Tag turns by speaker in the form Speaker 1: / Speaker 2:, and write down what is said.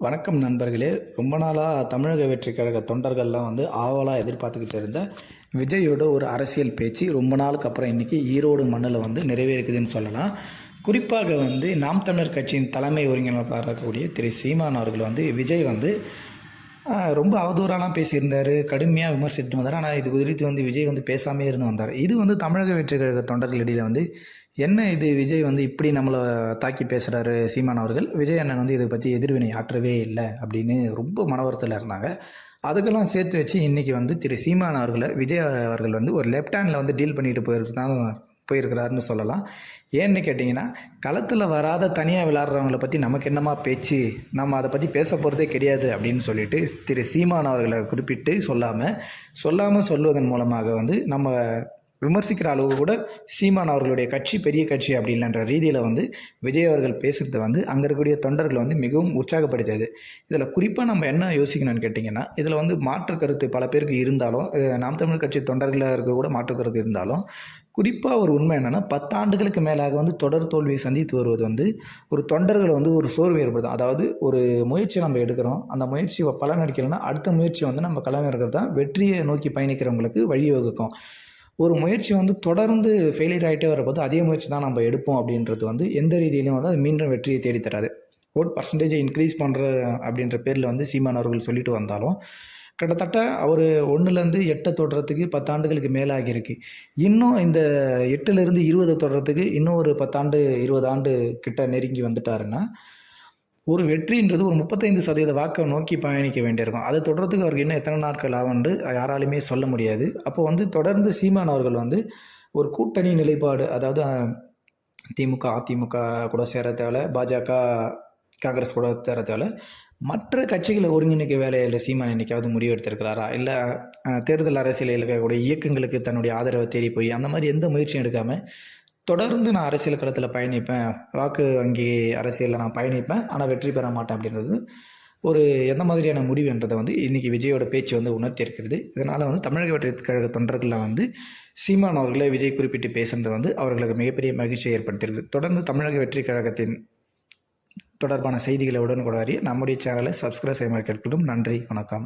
Speaker 1: வணக்கம் நண்பர்களே. ரொம்ப நாளாக தமிழக வெற்றி கழக தொண்டர்கள்லாம் வந்து ஆவலாக எதிர்பார்த்துக்கிட்டு இருந்த விஜயோட ஒரு அரசியல் பேச்சு ரொம்ப நாளுக்கு அப்புறம் இன்றைக்கி ஈரோடு மண்ணில் வந்து நிறைவேறுக்குதுன்னு சொல்லலாம். குறிப்பாக வந்து நாம் தமிழர் கட்சியின் தலைமை ஒருங்கிணைப்பாளராக இருக்கக்கூடிய திரு சீமான் அவர்கள் வந்து விஜய் வந்து ரொம்ப அவதூறாலாம் பேசியிருந்தார். கடுமையாக விமர்சித்துட்டு வந்தார். ஆனால் இது குறித்து வந்து விஜய் வந்து பேசாமே இருந்து வந்தார். இது வந்து தமிழக வெற்றி கழக தொண்டர்களிடையில் வந்து என்ன இது விஜய் வந்து இப்படி நம்மளை தாக்கி பேசுகிறாரு சீமான் அவர்கள்? விஜய் அண்ணன் வந்து இதை பற்றி எதிர்வினை ஆற்றவே இல்லை அப்படின்னு ரொம்ப மனவரத்தில் இருந்தாங்க. அதுக்கெல்லாம் சேர்த்து வச்சு இன்றைக்கி வந்து திரு சீமான் அவர்களை விஜய் அவர்கள் வந்து ஒரு லெஃப்ட் ஹேண்டில் வந்து டீல் பண்ணிட்டு போயிருக்காங்க போயிருக்கிறாருன்னு சொல்லலாம். ஏன்னு கேட்டிங்கன்னா களத்தில் வராத தனியாக விளாட்றவங்களை பற்றி நமக்கு என்னமா பேச்சு? நம்ம அதை பற்றி பேச போகிறதே கிடையாது அப்படின்னு சொல்லிட்டு திரு சீமான் அவர்களை குறிப்பிட்டு சொல்லாமல் சொல்லாமல் சொல்வதன் மூலமாக வந்து நம்ம விமர்சிக்கிற அளவு கூட சீமான் அவர்களுடைய கட்சி பெரிய கட்சி அப்படின்ற ரீதியில் வந்து விஜய் அவர்கள் பேசுகிறது வந்து அங்கே இருக்கக்கூடிய தொண்டர்களை வந்து மிகவும் உற்சாகப்படுத்தியது. இதில் குறிப்பாக நம்ம என்ன யோசிக்கணும்னு கேட்டிங்கன்னா இதில் வந்து மாற்று கருத்து பல பேருக்கு இருந்தாலும் நாம் தமிழ் கட்சி தொண்டர்களாக இருக்க கூட மாற்று கருத்து இருந்தாலும் குறிப்பாக ஒரு உண்மை என்னென்னா பத்தாண்டுகளுக்கு மேலாக வந்து தொடர் தோல்வியை சந்தித்து வருவது வந்து ஒரு தொண்டர்கள் வந்து ஒரு சோர்வு ஏற்படுத்தும். அதாவது ஒரு முயற்சி நம்ம எடுக்கிறோம். அந்த முயற்சி பலன் அடிக்கலைன்னா அடுத்த முயற்சி வந்து நம்ம களம் தான் வெற்றியை நோக்கி பயணிக்கிறவங்களுக்கு வழிவகுக்கும். ஒரு முயற்சி வந்து தொடர்ந்து ஃபெயிலியர் ஆகிட்டே வரப்போது அதே முயற்சி தான் நம்ம எடுப்போம் அப்படின்றது வந்து எந்த ரீதியிலும் வந்து அது மீண்டும் வெற்றியை தேடித்தராது. ஓட் பர்சன்டேஜை இன்க்ரீஸ் பண்ணுற அப்படின்ற பேரில் வந்து சீமான் அவர்கள் சொல்லிட்டு வந்தாலும் கிட்டத்தட்ட அவர் ஒன்றுலேருந்து எட்டை தொடுறதுக்கு பத்தாண்டுகளுக்கு மேலே ஆகியிருக்கு இன்னும் இந்த எட்டுலேருந்து இருபதை தொடுறதுக்கு இன்னும் ஒரு பத்தாண்டு இருபது ஆண்டு கிட்ட நெருங்கி வந்துட்டாருன்னா ஒரு வெற்றின்றது ஒரு முப்பத்தைந்து சதவீத வாக்கை நோக்கி பயணிக்க வேண்டியிருக்கும். அதை தொடர்றதுக்கு அவருக்கு இன்னும் எத்தனை நாட்கள் ஆகும்னு யாராலையுமே சொல்ல முடியாது. அப்போ வந்து தொடர்ந்து சீமான் அவர்கள் வந்து ஒரு கூட்டணி நிலைப்பாடு அதாவது திமுக அதிமுக கூட சேர தேவை பாஜக காங்கிரஸ் கூட சேர மற்ற கட்சிகளை ஒருங்கிணைக்க வேலையில் சீமான் என்னைக்காவது முடிவு எடுத்திருக்கிறாரா இல்லை தேர்தல் அரசியலில் இருக்கக்கூடிய இயக்கங்களுக்கு தன்னுடைய ஆதரவை தேடி போய் அந்த மாதிரி எந்த முயற்சியும் எடுக்காமல் தொடர்ந்து நான் அரசியல் களத்தில் பயணிப்பேன். வாக்கு வங்கி அரசியலில் நான் பயணிப்பேன். ஆனால் வெற்றி பெற மாட்டேன் அப்படின்றது ஒரு எந்த மாதிரியான முடிவுன்றதை வந்து இன்றைக்கி விஜயோட பேச்சு வந்து உணர்த்தியிருக்கிறது இதனால் வந்து தமிழக வெற்றி கழக தொண்டர்களில் வந்து சீமான் அவர்களை விஜய் குறிப்பிட்டு பேசுனது வந்து அவர்களுக்கு மிகப்பெரிய மகிழ்ச்சியை ஏற்படுத்தியிருக்கு. தொடர்ந்து தமிழக வெற்றி கழகத்தின் தொடர்பான செய்திகளை உடனுக்குடன் அறிய நம்முடைய சேனலை சப்ஸ்கிரைப் செய்ய மறக்கட்டும் நன்றி வணக்கம்.